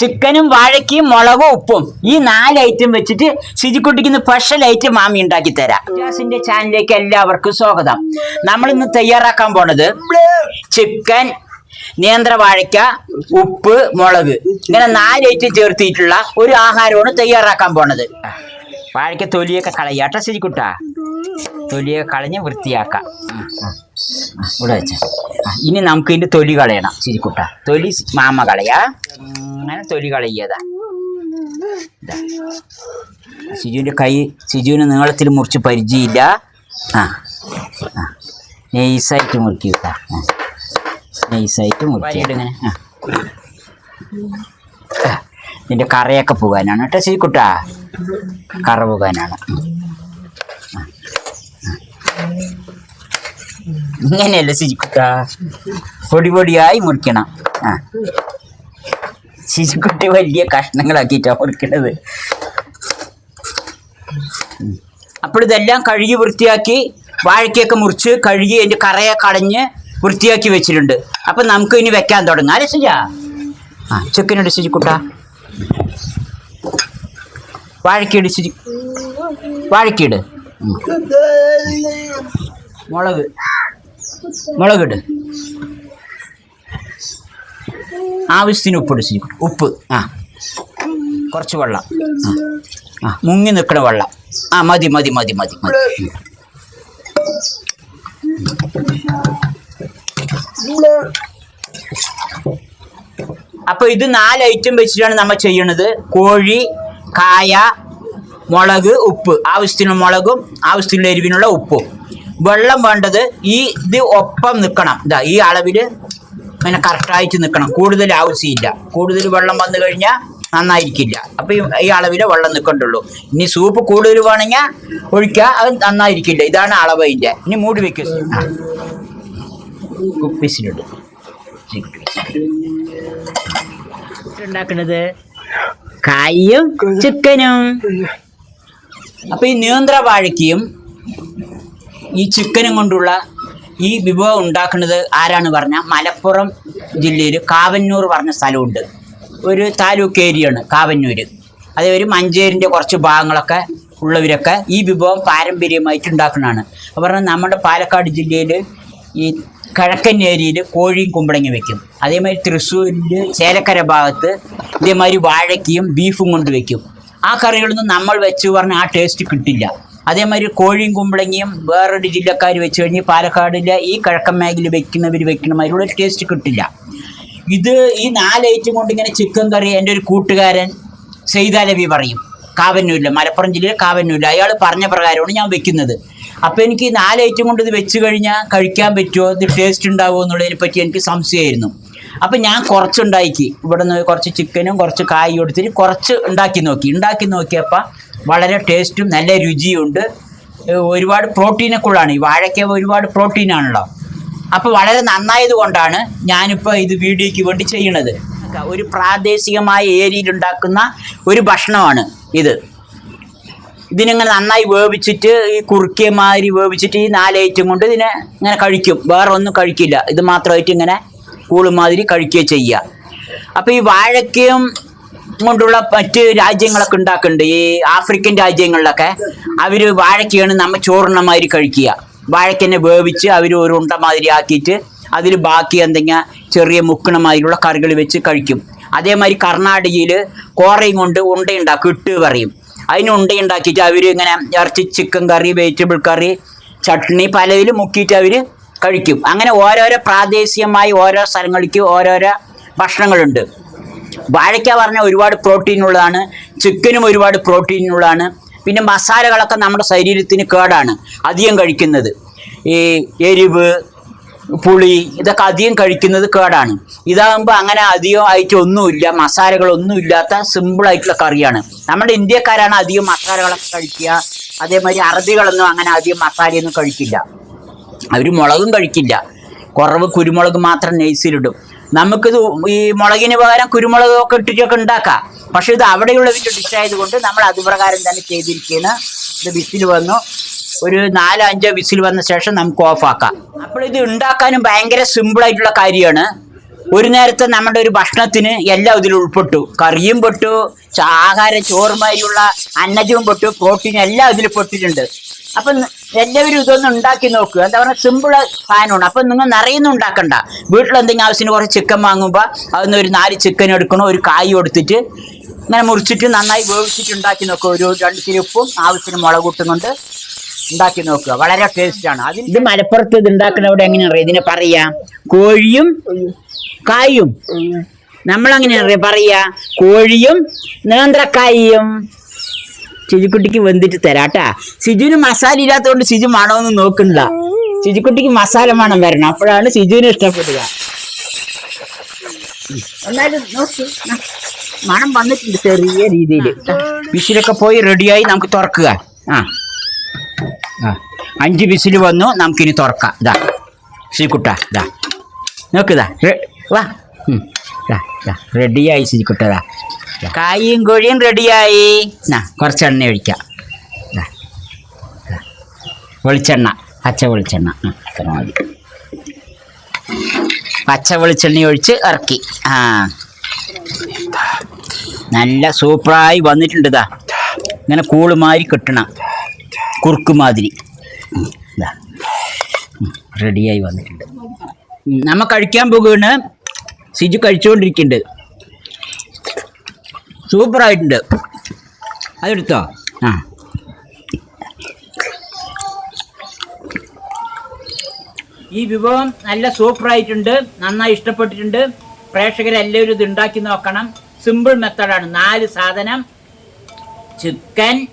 ചിക്കനും വാഴയ്ക്കും മുളകും ഉപ്പും. ഈ നാല് ഐറ്റം വെച്ചിട്ട് ശുചിക്കുട്ടിക്ക് സ്പെഷ്യൽ ഐറ്റം മാമി ഉണ്ടാക്കി തരാം. ചാനലിലേക്ക് എല്ലാവർക്കും സ്വാഗതം. നമ്മൾ ഇന്ന് തയ്യാറാക്കാൻ പോണത് ചിക്കൻ നേന്ത്ര വാഴയ്ക്ക ഉപ്പ് മുളക്. ഇങ്ങനെ നാല് ഐറ്റം ചേർത്തിട്ടുള്ള ഒരു ആഹാരമാണ് തയ്യാറാക്കാൻ പോണത്. വാഴയ്ക്ക തൊലിയൊക്കെ കളയാട്ടോ ശരിക്കുട്ട തൊലിയൊക്കെ കളഞ്ഞ് വൃത്തിയാക്കാം. ഇവിടെ വെച്ച. ഇനി നമുക്ക് ഇതിന്റെ തൊലി കളയണം ചിരിക്കുട്ട. തൊലി മാമ കളയാ. അങ്ങനെ തൊലി കളയതാ ശിജുവിന്റെ കൈ സിജുവിന് നീളത്തിൽ മുറിച്ച് പരിചയമില്ല. ആ നെയ്സായിട്ട് നൈസായിട്ട് മുറുക്കി വിട്ടാ നൈസായിട്ട് മുറുക്കി ഇങ്ങനെ കറയൊക്കെ പോകാനാണ്. കേട്ടോ ശരിക്കുട്ടാ. കറ പോകാനാണ് ഉം. ആ, ആ. ഇങ്ങനെയല്ല ശരിക്കുട്ട പൊടി പൊടിയായി മുറിക്കണം. ആ. ശിശുക്കുട്ടി വലിയ കഷ്ണങ്ങളാക്കിയിട്ടാണ് മുറിക്കണത്. അപ്പോൾ ഇതെല്ലാം കഴുകി വൃത്തിയാക്കി വാഴയ്ക്കൊക്കെ മുറിച്ച് കഴുകി അതിന്റെ കറയെ കളഞ്ഞ് വൃത്തിയാക്കി വെച്ചിട്ടുണ്ട്. അപ്പം നമുക്ക് ഇനി വെക്കാൻ തുടങ്ങാം. അല്ലേ ശരിയാ ആ ചെക്കനുണ്ട് ശുചിക്കുട്ട വാഴക്കീട് ശുചി വാഴക്കീട്. മുളക്. മുളകിട്. ആവശ്യത്തിന് ഉപ്പിട് ശരിക്കും ഉപ്പ്. ആ. കുറച്ച് വെള്ളം. ആ. മുങ്ങി നിൽക്കണ വെള്ളം. ആ മതി മതി മതി മതി മതി. അപ്പോൾ അപ്പൊ ഇത് നാല് ഐറ്റം വെച്ചിട്ടാണ് നമ്മൾ ചെയ്യണത്. കോഴി കായ മുളക് ഉപ്പ്. ആവശ്യത്തിന് മുളകും ആവശ്യത്തിനുള്ള എരിവിനുള്ള ഉപ്പും. വെള്ളം വേണ്ടത് ഈ ഇത് ഒപ്പം നിൽക്കണം ഇതാ ഈ അളവിൽ അങ്ങനെ കറക്റ്റായിട്ട് നിൽക്കണം കൂടുതൽ ആവശ്യമില്ല. കൂടുതൽ വെള്ളം വന്നു കഴിഞ്ഞാൽ നന്നായിരിക്കില്ല. അപ്പം ഈ അളവിലെ വെള്ളം നിൽക്കണ്ടുള്ളൂ. ഇനി സൂപ്പ് കൂടുതൽ വേണമെങ്കിൽ ഒഴിക്കുക അത് നന്നായിരിക്കില്ല. ഇതാണ് അളവ് അതിന്റെ. ഇനി മൂടി വെക്കുക കുപ്പീസിലുണ്ട് ഉണ്ടാക്കുന്നത് കായും ചിക്കനും. അപ്പൊ ഈ നീന്ത്ര വാഴയ്ക്കയും ഈ ചിക്കനും കൊണ്ടുള്ള ഈ വിഭവം ഉണ്ടാക്കുന്നത് ആരാണ് പറഞ്ഞാൽ മലപ്പുറം ജില്ലയിൽ കാവന്നൂർ പറഞ്ഞ സ്ഥലമുണ്ട്. ഒരു താലൂക്ക് ഏരിയയാണ് കാവന്നൂർ അതേ ഒരു മഞ്ചേരിന്റെ കുറച്ച് ഭാഗങ്ങളൊക്കെ ഉള്ളവരൊക്കെ ഈ വിഭവം പാരമ്പര്യമായിട്ട് ഉണ്ടാക്കുന്നതാണ്. അപ്പോൾ പറഞ്ഞാൽ നമ്മുടെ പാലക്കാട് ജില്ലയിൽ ഈ കിഴക്കൻ ഏരിയയിൽ കോഴിയും കുമ്പളങ്ങി വെക്കും. അതേമാതിരി തൃശ്ശൂരിൽ ചേലക്കര ഭാഗത്ത് ഇതേമാതിരി വാഴയ്ക്കയും ബീഫും കൊണ്ട് വെക്കും. ആ കറികളൊന്നും നമ്മൾ വെച്ച് പറഞ്ഞാൽ ആ ടേസ്റ്റ് കിട്ടില്ല. അതേമാതിരി കോഴിയും കുമ്പളങ്ങിയും വേറൊരു ജില്ലക്കാർ വെച്ച് കഴിഞ്ഞ് പാലക്കാടിലെ ഈ കിഴക്കൻ മേഖല വെക്കുന്നവർ വെക്കുന്ന ടേസ്റ്റ് കിട്ടില്ല. ഇത് ഈ നാല് ഐറ്റം കൊണ്ട് ഇങ്ങനെ ചിക്കൻ കറി എന്റെ ഒരു കൂട്ടുകാരൻ സെയ്താലവി പറയും. കാവന്നൂരിൽ മലപ്പുറം ജില്ലയിൽ കാവന്നൂരിൽ അയാൾ പറഞ്ഞ പ്രകാരമാണ് ഞാൻ വെക്കുന്നത്. അപ്പോൾ എനിക്ക് ഈ നാല് ഐറ്റം കൊണ്ട് ഇത് വെച്ച് കഴിഞ്ഞാൽ കഴിക്കാൻ പറ്റുമോ? ഇത് ടേസ്റ്റ് ഉണ്ടാവുമോ എന്നുള്ളതിനെ പറ്റി എനിക്ക് സംശയമായിരുന്നു. അപ്പം ഞാൻ കുറച്ചുണ്ടാക്കി. ഇവിടെ നിന്ന് കുറച്ച് ചിക്കനും കുറച്ച് കായും എടുത്തിട്ട് കുറച്ച് ഉണ്ടാക്കി നോക്കി. ഉണ്ടാക്കി നോക്കിയപ്പോൾ വളരെ ടേസ്റ്റും നല്ല രുചിയുണ്ട് ഒരുപാട് പ്രോട്ടീനൊക്കെ ഉള്ളതാണ്. ഈ വാഴയ്ക്ക ഒരുപാട് പ്രോട്ടീനാണല്ലോ അപ്പോൾ വളരെ നന്നായത് കൊണ്ടാണ് ഞാനിപ്പോൾ ഇത് വീഡിയോയ്ക്ക് വേണ്ടി ചെയ്യണത്. ഒരു പ്രാദേശികമായ ഏരിയയിൽ ഉണ്ടാക്കുന്ന ഒരു ഭക്ഷണമാണ് ഇത്. ഇതിനിങ്ങനെ നന്നായി വേവിച്ചിട്ട് ഈ കുറുക്കിയ മാതിരി വേവിച്ചിട്ട് ഈ നാല് ഐറ്റം കൊണ്ട് ഇതിനെ ഇങ്ങനെ കഴിക്കും. വേറെ ഒന്നും കഴിക്കില്ല. ഇത് മാത്രമായിട്ട് ഇങ്ങനെ കൂൾ മാതിരി കഴിക്കുക ചെയ്യുക. അപ്പോൾ ഈ വാഴയ്ക്കയും കൊണ്ടുള്ള മറ്റ് രാജ്യങ്ങളൊക്കെ ഉണ്ടാക്കുന്നുണ്ട്. ഈ ആഫ്രിക്കൻ രാജ്യങ്ങളിലൊക്കെ അവർ വാഴയ്ക്കാണ് നമ്മൾ ചോറിന മാതിരി കഴിക്കുക. വാഴയ്ക്കന്നെ വേവിച്ച് അവർ ഒരു ഉണ്ട മാതിരി ആക്കിയിട്ട് അതിൽ ബാക്കി എന്തെങ്കിലും ചെറിയ മുക്കണ മാതിരിയുള്ള കറികൾ വെച്ച് കഴിക്കും. അതേമാതിരി കർണാടകയിൽ കോറയും കൊണ്ട് ഉണ്ടയുണ്ടാക്കും ഇട്ട് പറയും. അതിന് ഉണ്ടയുണ്ടാക്കിയിട്ട് അവർ ഇങ്ങനെ ഇറച്ചി chicken curry vegetable curry chutney പലതിലും മുക്കിയിട്ട് അവർ കഴിക്കും. അങ്ങനെ ഓരോരോ പ്രാദേശികമായി ഓരോ സ്ഥലങ്ങളിലേക്ക് ഓരോരോ ഭക്ഷണങ്ങളുണ്ട്. വാഴയ്ക്ക പറഞ്ഞാൽ ഒരുപാട് പ്രോട്ടീൻ ഉള്ളതാണ് ചിക്കനും ഒരുപാട് പ്രോട്ടീൻ ഉള്ളതാണ് പിന്നെ മസാലകളൊക്കെ നമ്മുടെ ശരീരത്തിന് കേടാണ് അധികം കഴിക്കുന്നത്. ഈ എരിവ് പുളി ഇതൊക്കെ അധികം കഴിക്കുന്നത് കേടാണ്. ഇതാകുമ്പോൾ അങ്ങനെ അധികം ആയിട്ട് ഒന്നുമില്ല മസാലകളൊന്നും ഇല്ലാത്ത സിമ്പിളായിട്ടുള്ള കറിയാണ്. നമ്മുടെ ഇന്ത്യക്കാരാണ് അധികം മസാലകളൊക്കെ കഴിക്കുക അതേമാതിരി അറബികളൊന്നും അങ്ങനെ അധികം മസാലയൊന്നും കഴിക്കില്ല. അവർ മുളകും കഴിക്കില്ല. കുറവ് കുരുമുളക് മാത്രം നെയ്സിലിടും. നമുക്കിത് ഈ മുളകിന് പകരം കുരുമുളകൊക്കെ ഇട്ടിട്ടൊക്കെ ഉണ്ടാക്കാം. പക്ഷെ ഇത് അവിടെയുള്ള ഡിഷ് ആയതുകൊണ്ട് നമ്മൾ അതുപ്രകാരം തന്നെ ചെയ്തിരിക്കുകയാണ്. ഇത് വിസിൽ വന്നു. ഒരു നാലോ അഞ്ചോ വിസിൽ വന്ന ശേഷം നമുക്ക് ഓഫാക്കാം അപ്പോൾ ഇത് ഉണ്ടാക്കാനും ഭയങ്കര സിമ്പിൾ ആയിട്ടുള്ള കാര്യമാണ്. ഒരു നേരത്തെ നമ്മുടെ ഒരു ഭക്ഷണത്തിന് എല്ലാം ഇതിൽ ഉൾപ്പെട്ടു. കറിയും പെട്ടു ആഹാര ചോറുമാരിയുള്ള അന്നജവും പെട്ടു പ്രോട്ടീൻ എല്ലാം ഇതിൽ പെട്ടിട്ടുണ്ട് അപ്പൊ എല്ലാവരും ഇതൊന്നും ഉണ്ടാക്കി നോക്കുക എന്താ പറയുക സിമ്പിൾ സാധനമാണ്. അപ്പൊ നിങ്ങൾ നിറയൊന്നും ഉണ്ടാക്കണ്ട. വീട്ടിൽ എന്തെങ്കിലും ആവശ്യത്തിന് കുറച്ച് ചിക്കൻ വാങ്ങുമ്പോൾ അതിന് ഒരു നാല് ചിക്കൻ എടുക്കണം ഒരു കായ് കൊടുത്തിട്ട് ഇങ്ങനെ മുറിച്ചിട്ട് നന്നായി വേവിച്ചിട്ട് ഉണ്ടാക്കി നോക്കുക ഒരു രണ്ട് ഉപ്പും ആവശ്യത്തിന് മുളക് കൂട്ടുന്നുണ്ട് കൊണ്ട് ഉണ്ടാക്കി നോക്കുക വളരെ ടേസ്റ്റ് ആണ്. അതിന് ഇത് മലപ്പുറത്ത് ഇത് ഉണ്ടാക്കുന്നവിടെ എങ്ങനെയാ അറിയാം? ഇതിനെ പറയാ കോഴിയും കായും. നമ്മളങ്ങനെ അറിയാം? പറയാ കോഴിയും നേന്ത്രക്കായും. സിജുക്കുട്ടിക്ക് വെന്തിട്ട് തരാട്ടാ. സിജുവിന് മസാല ഇല്ലാത്തതുകൊണ്ട് സിജു മണമൊന്നും നോക്കണ്ട സിജുക്കുട്ടിക്ക് മസാല മണം വരണം. അപ്പോഴാണ് സിജുവിന് ഇഷ്ടപ്പെടുക. മണം വന്നിട്ടുണ്ട് ചെറിയ രീതിയിൽ വിസിലൊക്കെ പോയി റെഡിയായി നമുക്ക് തുറക്കുക. ആ. ആ. അഞ്ച് വിസിൽ വന്നു. നമുക്കിനി തുറക്കാം. ഇതാ ശ്രീക്കുട്ട ഇതാ നോക്കുതാ വാ. റെഡിയായി ശ്രീകുട്ടതാ കായും കോഴിയും റെഡിയായി. എന്നാ കുറച്ച് എണ്ണ ഒഴിക്കാം. വെളിച്ചെണ്ണ പച്ച വെളിച്ചെണ്ണ. അത്ര മതി. പച്ച വെളിച്ചെണ്ണ ഒഴിച്ച് ഇറക്കി. ആ. നല്ല സൂപ്പറായി വന്നിട്ടുണ്ട് ഇതാ. ഇങ്ങനെ കൂൾ മാതിരി കിട്ടണം. കുറുക്ക് മാതിരി. ഉം, ഇതാ. റെഡിയായി വന്നിട്ടുണ്ട്. നമ്മൾ നമ്മ കഴിക്കാൻ പോകുകയാണ് സിജു കഴിച്ചുകൊണ്ടിരിക്കുന്നുണ്ട് സൂപ്പറായിട്ടുണ്ട്. അതെടുത്തോ? ആ. ഈ വിഭവം നല്ല സൂപ്പറായിട്ടുണ്ട്. നന്നായി ഇഷ്ടപ്പെട്ടിട്ടുണ്ട്. പ്രേക്ഷകരെല്ലാവരും ഇത് ഉണ്ടാക്കി നോക്കണം. സിമ്പിൾ മെത്തഡാണ് നാല് സാധനം. ചിക്കൻ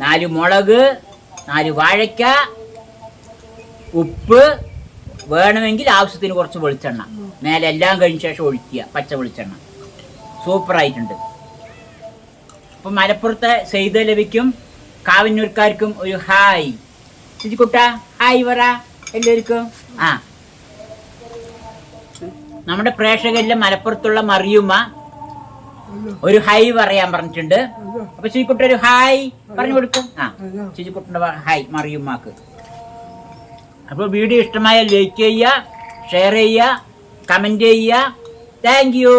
നാല് മുളക് നാല് വാഴയ്ക്ക ഉപ്പ് വേണമെങ്കിൽ ആവശ്യത്തിന് കുറച്ച് വെളിച്ചെണ്ണ. മേലെ എല്ലാം കഴിഞ്ഞ ശേഷം ഒഴിക്കുക. പച്ച വെളിച്ചെണ്ണ. സൂപ്പറായിട്ടുണ്ട്. അപ്പം മലപ്പുറത്തെ സെയ്തലവിക്കും കാവന്നൂർക്കാർക്കും ഒരു ഹായ്. ശുചിക്കുട്ട ഹായ് പറ എല്ലാവർക്കും. ആ. നമ്മുടെ പ്രേക്ഷകരിലെ മലപ്പുറത്തുള്ള മറിയുമ്മ ഒരു ഹൈ പറയാൻ പറഞ്ഞിട്ടുണ്ട്. അപ്പൊ ശുചിക്കുട്ട ഒരു ഹായ് പറഞ്ഞു കൊടുക്കും. ആ ശുചിക്കുട്ടന്റെ ഹായ് മറിയുമ്മക്ക്. അപ്പോൾ വീഡിയോ ഇഷ്ടമായ ലൈക്ക് ചെയ്യുക ഷെയർ ചെയ്യുക കമന്റ് ചെയ്യുക. താങ്ക് യു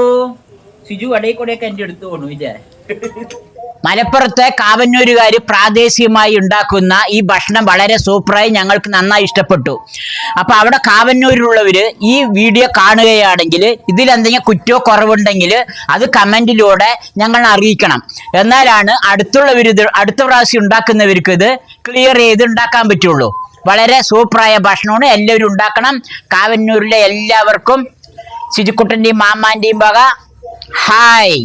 സിജു അടയിൽ കൂടെയൊക്കെ എന്റെ അടുത്ത് പോണു ഇല്ലേ? മലപ്പുറത്തെ കാവന്നൂരുകാർ പ്രാദേശികമായി ഉണ്ടാക്കുന്ന ഈ ഭക്ഷണം വളരെ സൂപ്പറായി ഞങ്ങൾക്ക് നന്നായി ഇഷ്ടപ്പെട്ടു. അപ്പോൾ അവിടെ കാവന്നൂരിലുള്ളവർ ഈ വീഡിയോ കാണുകയാണെങ്കിൽ ഇതിലെന്തെങ്കിലും കുറ്റോ കുറവുണ്ടെങ്കിൽ അത് കമന്റിലൂടെ ഞങ്ങൾ അറിയിക്കണം. എന്നാലാണ് അടുത്തുള്ളവർ ഇത് അടുത്ത പ്രാവശ്യം ഉണ്ടാക്കുന്നവർക്ക് ഇത് ക്ലിയർ ചെയ്ത് ഉണ്ടാക്കാൻ പറ്റുള്ളൂ. വളരെ സൂപ്പറായ ഭക്ഷണമാണ്. എല്ലാവരും ഉണ്ടാക്കണം. കാവന്നൂരിലെ എല്ലാവർക്കും ശുചിക്കുട്ടന്റെയും മാമാന്റെയും വക. ഹായ്.